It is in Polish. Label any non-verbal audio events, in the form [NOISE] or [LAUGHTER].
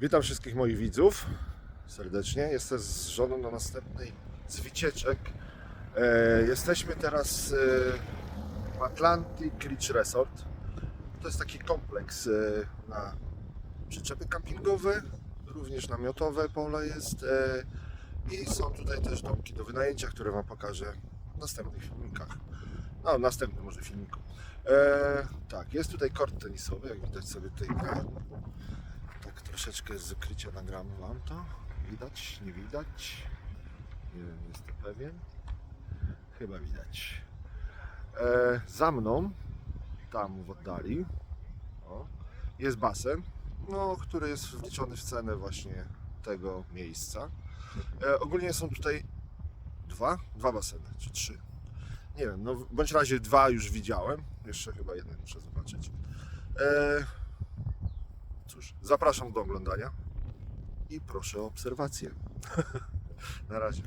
Witam wszystkich moich widzów serdecznie. Jestem z żoną na następnej z wycieczek. E, jesteśmy teraz e, w Atlantic Ridge Resort. To jest taki kompleks e, na przyczepy kampingowe, również namiotowe pole jest. E, I są tutaj też domki do wynajęcia, które Wam pokażę w następnych filmikach. No, następnym może filmiku. Tak, jest tutaj kort tenisowy, jak widać sobie tutaj troszeczkę z ukrycia nagramy Wam to. Widać, nie widać. Nie wiem, jestem pewien. Chyba widać. E, za mną, tam w oddali, o, jest basen, no, który jest wliczony w cenę właśnie tego miejsca. E, ogólnie są tutaj dwa, dwa baseny, czy trzy. Nie wiem, no w bądź razie dwa już widziałem. Jeszcze chyba jeden muszę zobaczyć. E, Cóż, zapraszam do oglądania i proszę o obserwację. [LAUGHS] Na razie.